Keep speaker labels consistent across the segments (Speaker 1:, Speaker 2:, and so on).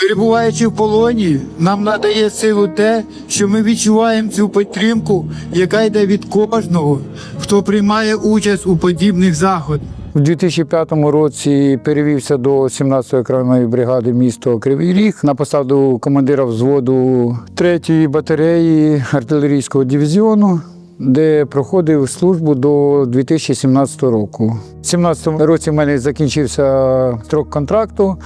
Speaker 1: Перебуваючи в полоні, нам надає силу те, що ми відчуваємо цю підтримку, яка йде від кожного, хто приймає участь у подібних заходах. У 2005 році перевівся до 17-ї окремої бригади місто Кривий Ріг на посаду командира взводу 3-ї батареї артилерійського дивізіону, де проходив службу до 2017 року. У 2017 році в мене закінчився строк контракту,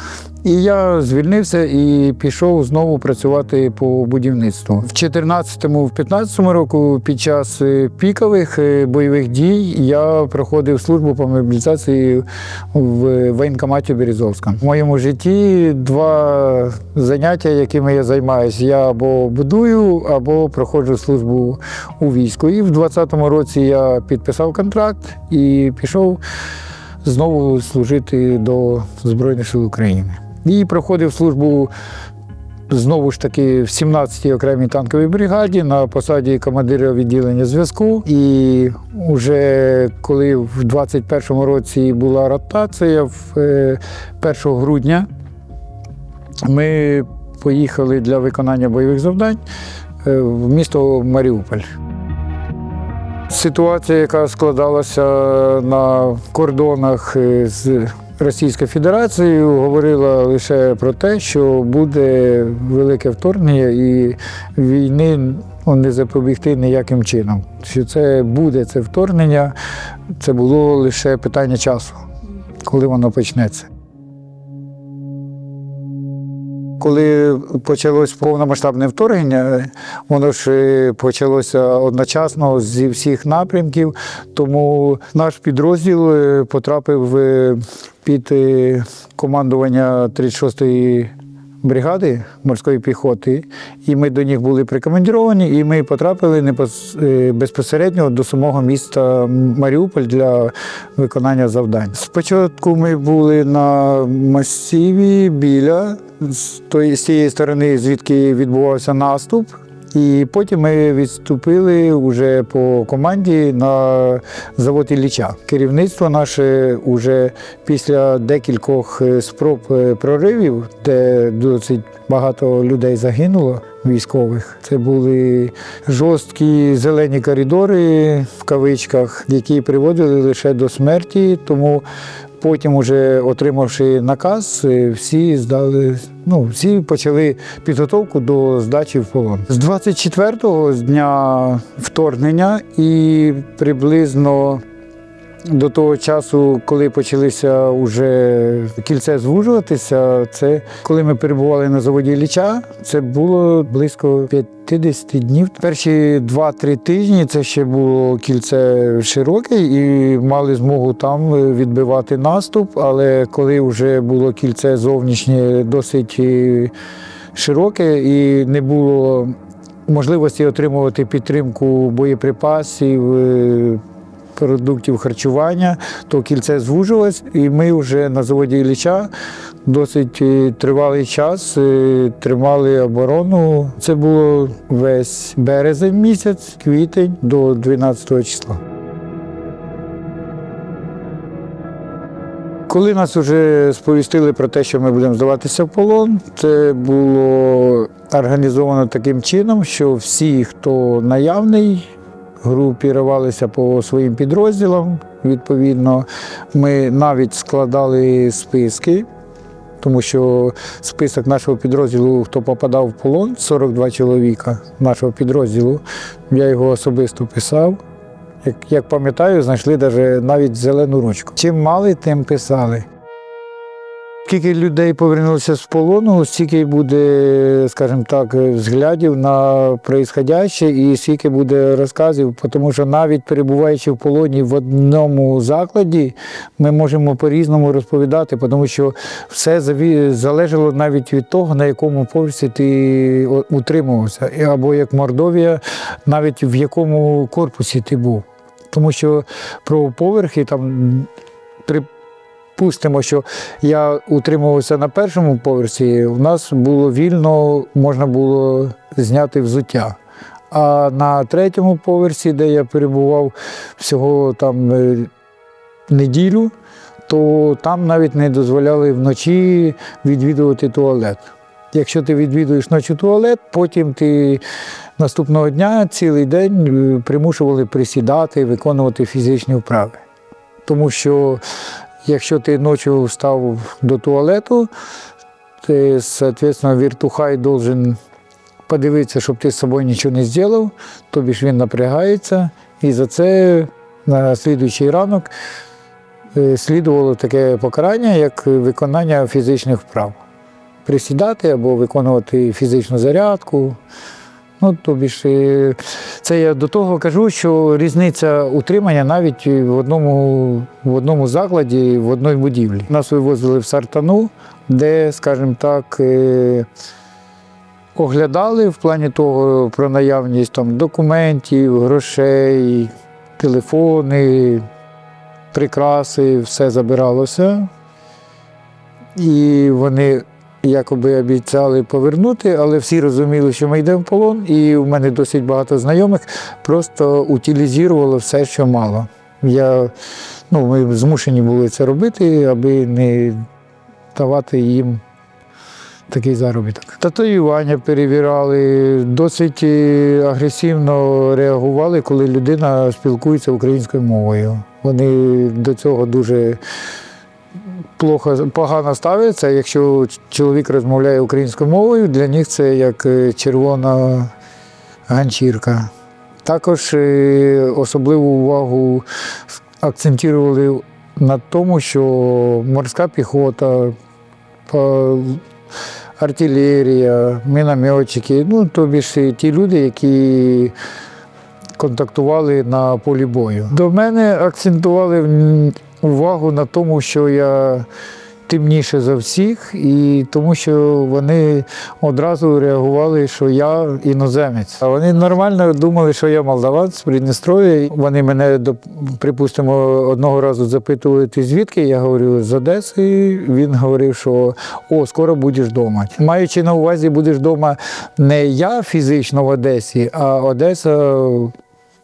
Speaker 1: і я звільнився і пішов знову працювати по будівництву. В 2014-2015 року, під час е, пікових е, бойових дій, я проходив службу по мобілізації в воєнкоматі Березовська. В моєму житті два заняття, якими я займаюся. Я або будую, або проходжу службу у війську. І в 2020 році я підписав контракт і пішов знову служити до Збройних сил України. І проходив службу знову ж таки в 17-й окремій танковій бригаді на посаді командира відділення зв'язку. І вже коли в 21-му році була ротація, в е, 1 грудня ми поїхали для виконання бойових завдань е, в місто Маріуполь. Ситуація, яка складалася на кордонах е, з Російською Федерація говорила лише про те, що буде велике вторгнення і війни ну, не запобігти ніяким чином. Що це буде це вторгнення, це було лише питання часу, коли воно почнеться. Коли почалось повномасштабне вторгнення, воно ж е, почалося одночасно зі всіх напрямків, тому наш підрозділ е, потрапив е, під командування 36-ї бригади морської піхоти, і ми до них були прикомандіровані, і ми потрапили е, безпосередньо до самого міста Маріуполь для виконання завдань. Спочатку ми були на масиві біля з цієї сторони, звідки відбувався наступ. І потім ми відступили вже по команді на завод Ілліча. Керівництво наше вже після декількох е, спроб е, проривів, де досить багато людей загинуло, військових. Це були жорсткі зелені коридори в кавичках, які приводили лише до смерті. Тому потім, уже отримавши наказ, е, всі здали. Ну, всі почали підготовку до здачі в полон. З 24-го з дня вторгнення і приблизно до того часу, коли почалися вже кільце звужуватися, це коли ми перебували на заводі Ліча, це було близько 50 днів. Перші 2-3 тижні це ще було кільце широке і мали змогу там відбивати наступ. Але коли вже було кільце зовнішнє досить широке і не було можливості отримувати підтримку боєприпасів. Продуктів харчування, то кільце звужилось, і ми вже на заводі Ілліча досить е, тривалий час е, тримали оборону. Це було весь березень місяць, квітень до 12 числа. Коли нас вже сповістили про те, що ми будемо здаватися в полон, це було організовано таким чином, що всі, хто наявний, групірувалися по своїм підрозділам. Відповідно, ми навіть складали списки, тому що список нашого підрозділу, хто попадав в полон, 42 чоловіка нашого підрозділу, я його особисто писав. Як, як пам'ятаю, знайшли навіть зелену ручку. Чим мали, тим писали. Скільки людей повернулося з полону, стільки буде, скажімо так, взглядів на происходяще і скільки буде розказів, тому що навіть перебуваючи в полоні в одному закладі, ми можемо по-різному розповідати, тому що все залежало навіть від того, на якому поверсі ти утримувався, або як Мордовія, навіть в якому корпусі ти був. Тому що про поверхи там при Пустимо, що я утримувався на першому поверсі, у нас було вільно, можна було зняти взуття. А на третьому поверсі, де я перебував всього там е, неділю, то там навіть не дозволяли вночі відвідувати туалет. Якщо ти відвідуєш ночі туалет, потім ти наступного дня цілий день е, примушували присідати, виконувати фізичні вправи. Тому що якщо ти ночі встав до туалету, ти, соответственно, віртухай должен подивитися, щоб ти з собою нічого не зробив, тобі ж він напрягається, і за це на слідуючий ранок е, слідувало таке покарання, як виконання фізичних вправ. Присідати або виконувати фізичну зарядку. Ну, тобі е, це я до того кажу, що різниця утримання навіть в одному, в одному закладі, в одній будівлі. Нас вивозили в Сартану, де, скажімо так, е, оглядали в плані того про наявність там, документів, грошей, телефони, прикраси, все забиралося. І вони якоби обіцяли повернути, але всі розуміли, що ми йдемо в полон, і у мене досить багато знайомих просто утилізувало все, що мало. Я, ну, ми змушені були це робити, аби не давати їм такий заробіток. Татуювання перевіряли, досить е, агресивно реагували, коли людина спілкується українською мовою. Вони до цього дуже плохо, погано ставляться. Якщо чоловік розмовляє українською мовою, для них це як е, червона ганчірка. Також е, особливу увагу акцентували на тому, що морська піхота, артилерія, мінометчики, ну тобі ж ті люди, які контактували на полі бою. До мене акцентували увагу на тому, що я темніше за всіх, і тому що вони одразу реагували, що я іноземець. А вони нормально думали, що я молдаванець Придністров'я. Вони мене, припустимо, одного разу запитували, ти звідки? Я говорю, з Одеси. Він говорив, що о, скоро будеш вдома. Маючи на увазі, будеш вдома не я фізично в Одесі, а Одеса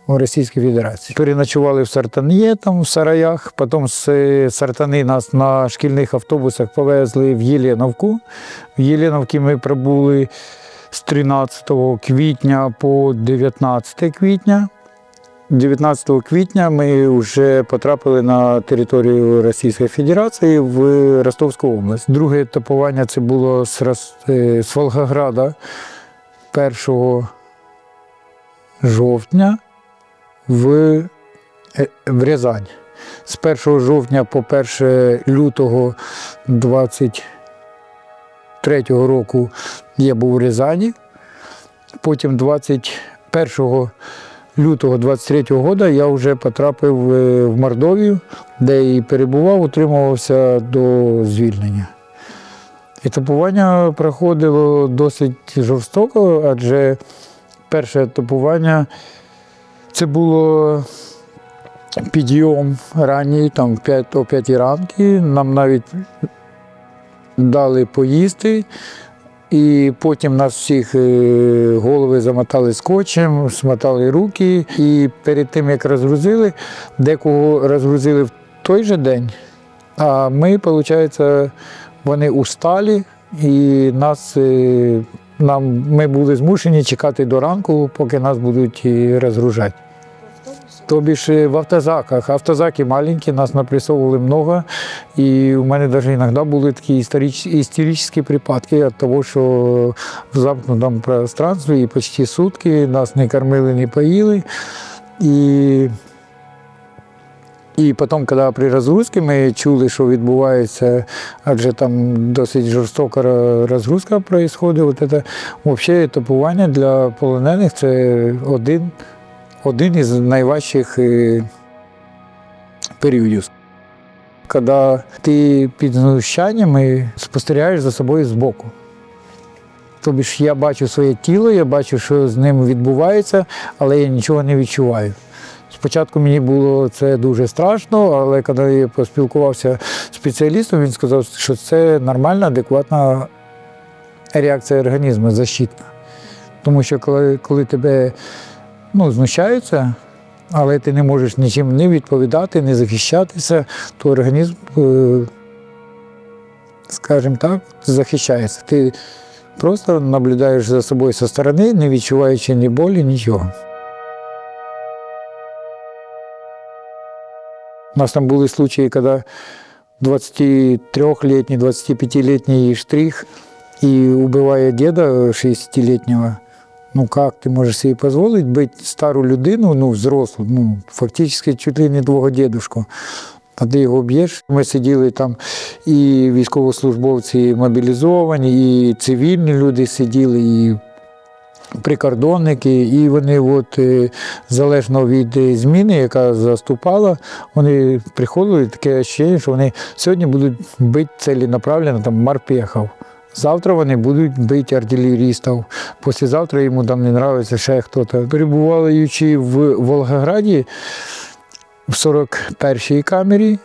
Speaker 1: у Російській Федерації. Переночували в Сартан'є, там в Сараях. Потім з е, Сартани нас на шкільних автобусах повезли в Єленовку. В Єленовці ми пробули з 13 квітня по 19 квітня. 19 квітня ми вже потрапили на територію Російської Федерації в Ростовську область. Друге етапування це було з, Рос- е, з Волгограда 1 жовтня в, е, в Рязань. З 1 жовтня по 1 лютого 23 року я був у Рязані. Потім 21 лютого 23 року я вже потрапив е, в Мордовію, де і перебував, утримувався до звільнення. Етапування проходило досить жорстоко, адже перше етапування це було підйом ранній, там в 5, о 5 ранки. Нам навіть дали поїсти, і потім нас всіх е, голови замотали скотчем, смотали руки. І перед тим, як розгрузили, декого розгрузили в той же день. А ми, виходить, вони усталі, і нас, е, нам, ми були змушені чекати до ранку, поки нас будуть е, розгружати. Тобі ж е, в автозаках. Автозаки маленькі, нас напресовували много. І у мене навіть іноді були такі істеричні припадки від того, що в замкнутому пространстві і почти сутки нас не кормили, не поїли. І і потім, коли при розгрузці ми чули, що відбувається, адже там досить жорстока розгрузка відбувається, це, взагалі етапування для полонених це один, один із найважчих е, періодів. Коли ти під знущаннями спостерігаєш за собою збоку. Тобі ж я бачу своє тіло, я бачу, що з ним відбувається, але я нічого не відчуваю. Спочатку мені було це дуже страшно, але коли я поспілкувався з спеціалістом, він сказав, що це нормальна, адекватна реакція організму, защитна. Тому що коли, коли тебе ну, знущаються, але ти не можеш нічим не відповідати, не захищатися, то організм, е, скажімо так, захищається. Ти Просто наблюдаєш за собою зі сторони, не відчуваючи ні болі, нічого. У нас там були случаї, коли 23-летний, 25-летний штрих и убиває діда 60-летнего. Ну як ти можеш собі дозволити бити стару людину, ну, взрослу, ну, фактично чуть ли не твого дідушку. А ти його б'єш. Ми сиділи там, і військовослужбовці мобілізовані, і цивільні люди сиділи, і прикордонники, і вони, от, е, залежно від зміни, яка заступала, вони приходили таке ощущення, що вони сьогодні будуть бити ціленаправленно там морпехів. Завтра вони будуть бити артилерістів, післязавтра йому там не подобається ще хтось. Перебуваючи в Волгограді в 41-й камері,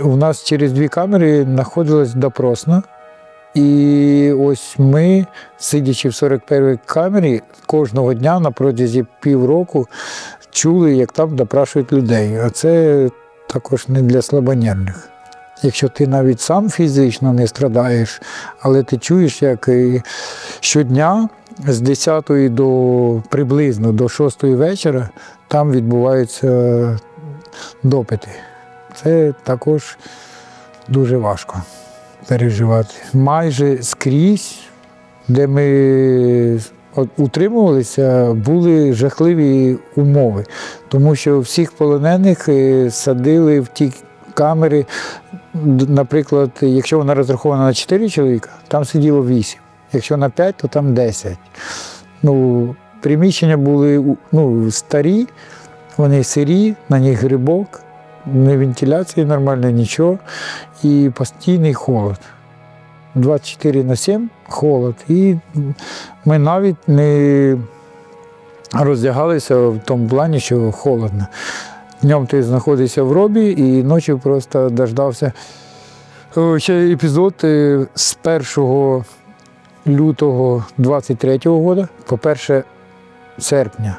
Speaker 1: у нас через дві камери знаходилась допросна. І ось ми, сидячи в 41-й камері, кожного дня на протязі півроку чули, як там допрашують людей. А це також не для слабонервних. Якщо ти навіть сам фізично не страдаєш, але ти чуєш, як щодня з 10 до приблизно до 6 вечора там відбуваються допити. Це також дуже важко переживати. Майже скрізь, де ми утримувалися, були жахливі умови, тому що всіх полонених е, садили в ті камери. Наприклад, якщо вона розрахована на 4 чоловіка, там сиділо 8. Якщо на 5, то там 10. Ну, приміщення були ну, старі, вони сирі, на них грибок, не вентиляції нормальної, нічого. І постійний холод. 24 на 7 холод. І ми навіть не роздягалися в тому плані, що холодно. Днем ти знаходишся в робі і ночі просто дождався. Ще епізод е, з 1 лютого 23-го року, по 1 серпня,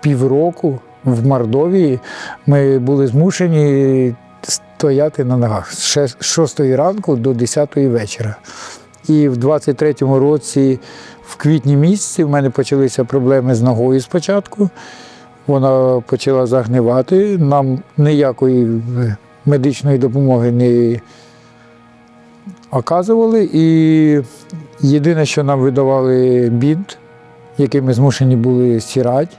Speaker 1: півроку в Мордовії ми були змушені стояти на ногах з 6 ранку до 10 вечора. І в 23-му році, в квітні місяці, в мене почалися проблеми з ногою спочатку. Вона почала загнивати. Нам ніякої медичної допомоги не оказували. І єдине, що нам видавали бінт, який ми змушені були стирати,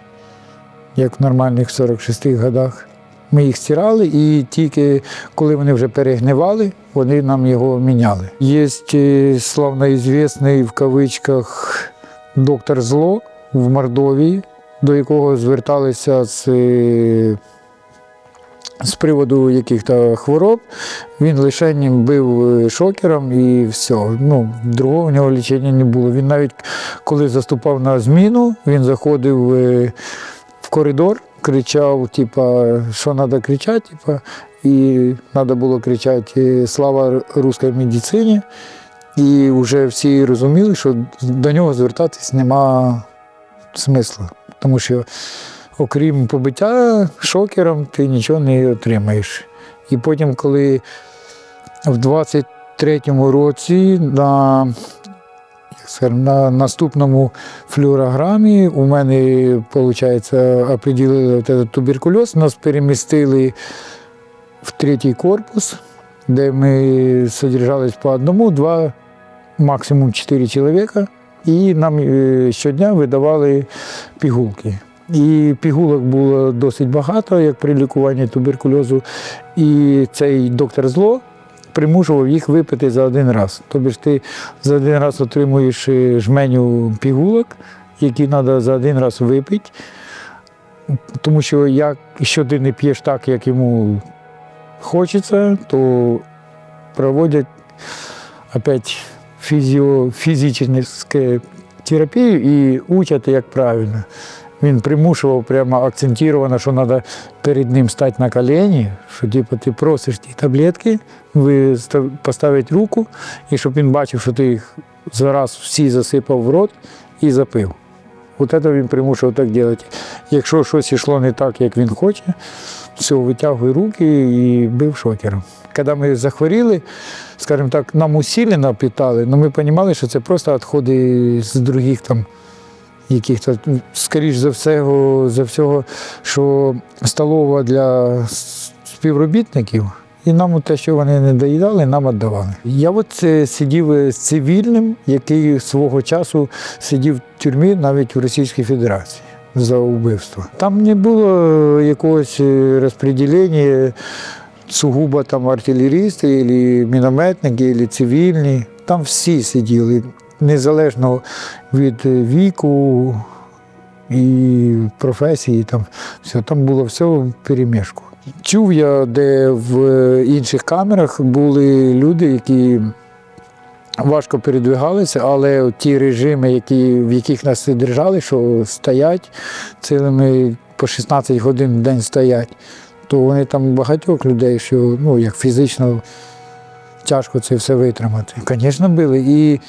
Speaker 1: як в нормальних 46 годах. Ми їх стирали, і тільки коли вони вже перегнивали, вони нам його міняли. Є е, славноізвісний в кавичках доктор Зло в Мордовії, до якого зверталися з, е, з приводу яких-то хвороб. Він лише бив е, шокером і все. Ну, другого у нього лічення не було. Він навіть коли заступав на зміну, він заходив е, в коридор, кричав, типа, що треба кричати, типа, і треба було кричати Слава руській медицині. І вже всі розуміли, що до нього звертатись нема смисла. Тому що, окрім побиття шокером, ти нічого не отримаєш. І потім, коли в 23-му році на, на наступному флюорограмі у мене, виходить, этот туберкульоз, нас перемістили в третій корпус, де ми содержались по одному, два, максимум чотири чоловіка, і нам е, щодня видавали пігулки. І пігулок було досить багато, як при лікуванні туберкульозу. І цей доктор зло примушував їх випити за один раз. Тобто ж ти за один раз отримуєш е, жменю пігулок, які треба за один раз випити. Тому що як, якщо ти не п'єш так, як йому хочеться, то проводять опять фізіо, фізичну терапію і учать, як правильно. Він примушував прямо акцентовано, що треба перед ним стати на колені, що типу, ти просиш ті таблетки, ви поставити руку, і щоб він бачив, що ти їх зараз всі засипав в рот і запив. От це він примушував так робити. Якщо щось йшло не так, як він хоче, все, витягуй руки і бив шокером. коли ми захворіли, скажімо так, нам усилено питали, але ми розуміли, що це просто відходи з других там яких-то, ну, скоріш за всього, за всього, що столова для співробітників. І нам те, що вони не доїдали, нам віддавали. Я от е, сидів з цивільним, який свого часу сидів в тюрмі навіть в Російській Федерації за вбивство. Там не було е, якогось е, розподілення сугубо там артилерісти, або мінометники, або цивільні. Там всі сиділи, незалежно від е, віку і професії. Там, все, там було все в перемішку. Чув я, де в інших камерах були люди, які важко передвигалися, але ті режими, які, в яких нас держали, що стоять цілими по 16 годин в день стоять, то вони там багатьох людей, що ну, як фізично тяжко це все витримати. Звісно, били. І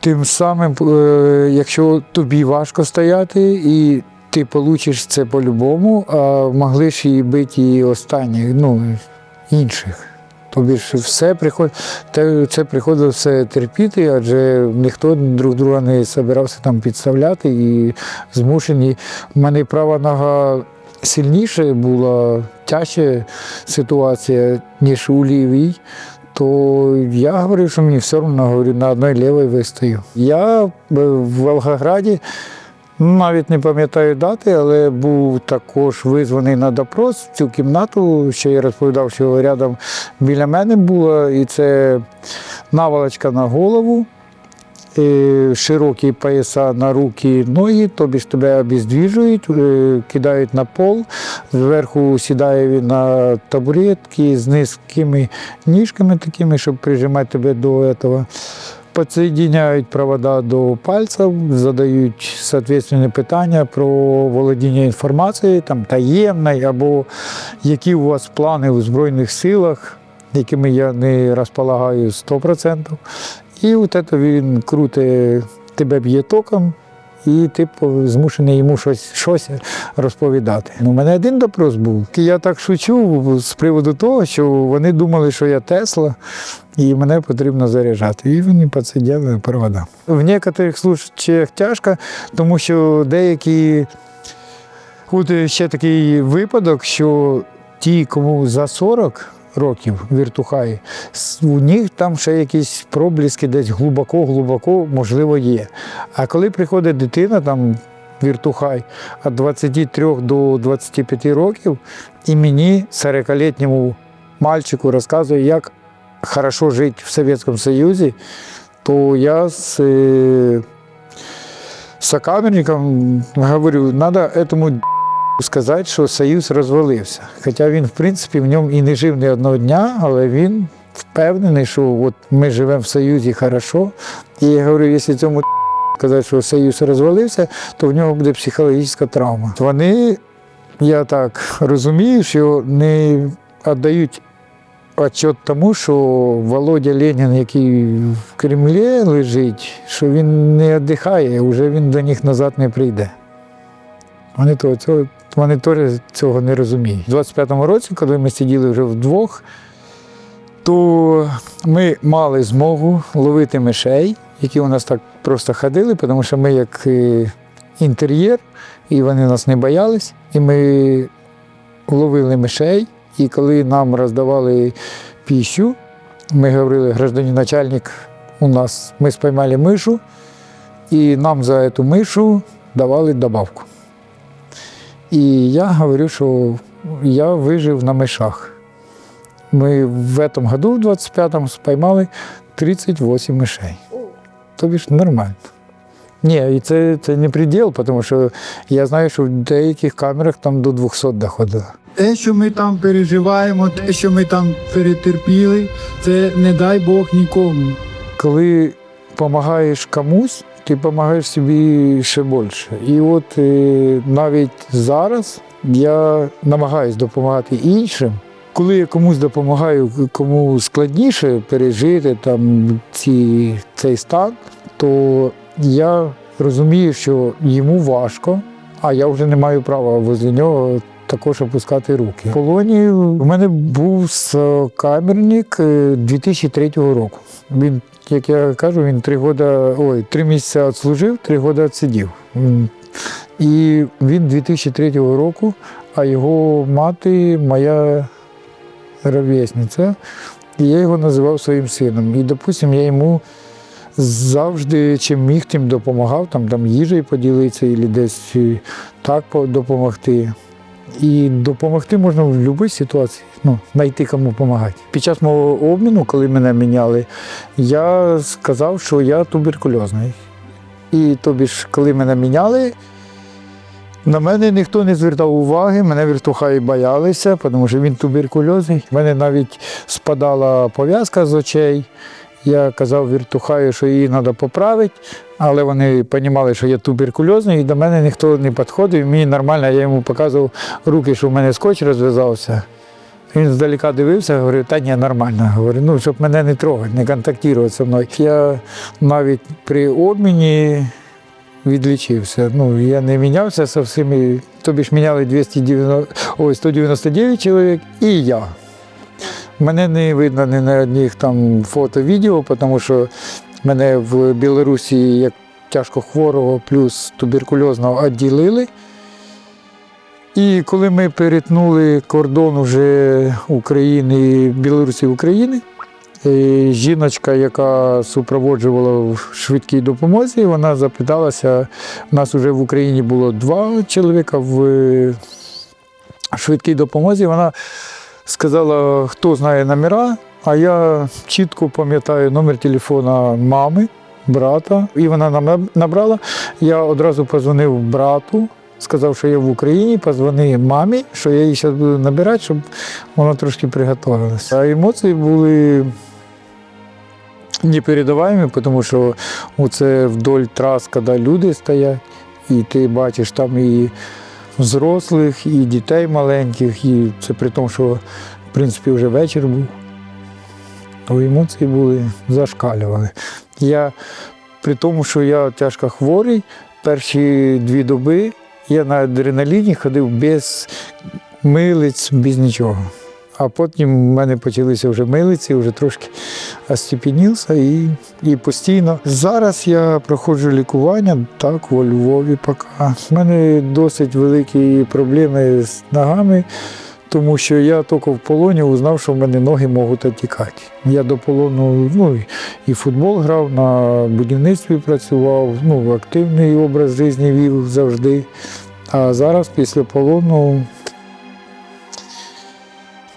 Speaker 1: тим самим, е, якщо тобі важко стояти, і ти получиш це по-любому, а могли ж і бити і останніх, ну, інших. Тобі ж все приходить, це приходило все терпіти, адже ніхто друг друга не збирався там підставляти і змушені. У мене права нога сильніше була, тяжча ситуація, ніж у лівій. То я говорив, що мені все одно говорю, на одній лівій вистою. Я е, в Волгограді навіть не пам'ятаю дати, але був також визваний на допрос в цю кімнату. Ще я розповідав, що рядом біля мене було, і це наволочка на голову, е, широкі пояса на руки, і ноги, тобі ж тебе обездвіжують, е, кидають на пол, зверху сідає він на табуретки з низькими ніжками такими, щоб прижимати тебе до цього. Подсоединяють провода до пальців, задають відповідні питання про володіння інформацією, там таємної, або які у вас плани у Збройних силах, якими я не розполагаю 100%. І от це він крутить, тебе б'є током, і ти змушений йому щось, щось розповідати. Ну, у мене один допрос був. Я так шучу з приводу того, що вони думали, що я Тесла, і мене потрібно заряджати. І вони підсиділи провода. В деяких случаях тяжко, тому що деякі От ще такий випадок, що ті, кому за 40 років віртухаї, у них там ще якісь пробліски десь глибоко-глибоко, можливо, є. А коли приходить дитина, там віртухай від 23 до 25 років, і мені, 40-літньому мальчику, розказує, як хорошо жити в Совєтському Союзі, то я з е, сокамерником говорю, треба этому сказати, що Союз розвалився. Хоча він, в принципі, в ньому і не жив ні одного дня, але він впевнений, що от ми живемо в Союзі хорошо. І я говорю, якщо цьому сказати, що Союз розвалився, то в нього буде психологічна травма. Вони, я так розумію, що не віддають отчет тому, що Володя Ленін, який в Кремлі лежить, що він не віддихає, вже він до них назад не прийде. Вони того, цього, вони теж цього не розуміють. У 25-му році, коли ми сиділи вже вдвох, то ми мали змогу ловити мишей, які у нас так просто ходили, тому що ми як е, інтер'єр, і вони нас не боялись. І ми ловили мишей, і коли нам роздавали піщу, ми говорили, гражданин начальник, у нас ми спіймали мишу, і нам за цю мишу давали добавку. І я говорю, що я вижив на мишах. Ми в этом году, в 25-му, спіймали 38 мишей. Тобі ж нормально. Ні, і це, це не приділ, тому що я знаю, що в деяких камерах там до 200 доходило.
Speaker 2: Те, що ми там переживаємо, те, що ми там перетерпіли, це не дай Бог нікому.
Speaker 1: Коли допомагаєш комусь, ти допомагаєш собі ще більше. І от е, навіть зараз я намагаюся допомагати іншим. Коли я комусь допомагаю, кому складніше пережити там ці, цей стан, то я розумію, що йому важко, а я вже не маю права возле нього також опускати руки. В полоні в мене був камерник 2003 року. Він, як я кажу, він три года, ой, три місяці відслужив, три роки відсидів. І він 2003 року, а його мати моя ровесниця, і я його називав своїм сином. І, допустим, я йому завжди чим міг, тим допомагав, там, там їжею поділитися, або десь е, так допомогти. І допомогти можна в будь-якій ситуації, ну, знайти кому допомагати. Під час мого обміну, коли мене міняли, я сказав, що я туберкульозний. І тобі ж, коли мене міняли, на мене ніхто не звертав уваги, мене віртухаї боялися, тому що він туберкульозний. У мене навіть спадала пов'язка з очей. Я казав віртухаю, що її треба поправити, але вони розуміли, що я туберкульозний, і до мене ніхто не підходив. Мені нормально, я йому показував руки, що в мене скотч розв'язався. Він здалека дивився, говорив, та ні, нормально. Говорю, ну, щоб мене не трогати, не контактувати зі мною. Я навіть при обміні відлічився. Ну, я не мінявся зі всіми, тобі ж міняли 290, ой, 199 чоловік і я. Мене не видно ні на одних там фото, відео, тому що мене в Білорусі як тяжко хворого плюс туберкульозного відділили. І коли ми перетнули кордон вже України, Білорусі України, е, жіночка, яка супроводжувала в швидкій допомозі, вона запиталася, у нас вже в Україні було два чоловіка в швидкій допомозі. Вона сказала, хто знає номера, а я чітко пам'ятаю номер телефона мами, брата. І вона нам набрала. Я одразу позвонив брату, сказав, що я в Україні, позвони мамі, що я її зараз буду набирати, щоб вона трошки приготувалася. А емоції були непередаваємі, тому що це вдоль трас, коли люди стоять, і ти бачиш там і взрослих, і дітей маленьких, і це при тому, що в принципі вже вечір був. То емоції були зашкалювали. Я при тому, що я тяжко хворий, перші дві доби я на адреналіні ходив без милиць, без нічого. А потім в мене почалися вже милиці, вже трошки остепенівся і, і постійно. Зараз я проходжу лікування так, у Львові поки. У мене досить великі проблеми з ногами, тому що я тільки в полоні узнав, що в мене ноги можуть отікати. Я до полону ну, і- футбол грав, на будівництві працював, ну, активний образ життя вів завжди. А зараз після полону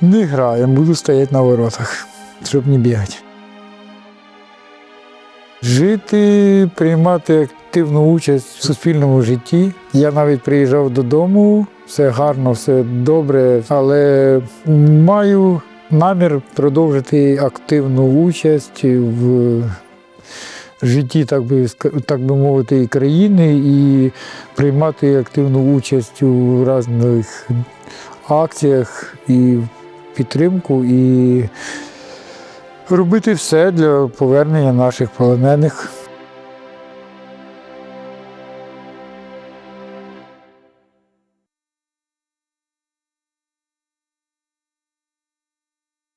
Speaker 1: не граю, буду стояти на воротах, щоб не бігати. Жити, приймати активну участь в суспільному житті. Я навіть приїжджав додому, все гарно, все добре, але маю намір продовжити активну участь в житті, так би, так би мовити, і країни, і приймати активну участь у різних акціях і підтримку, і робити все для повернення наших полонених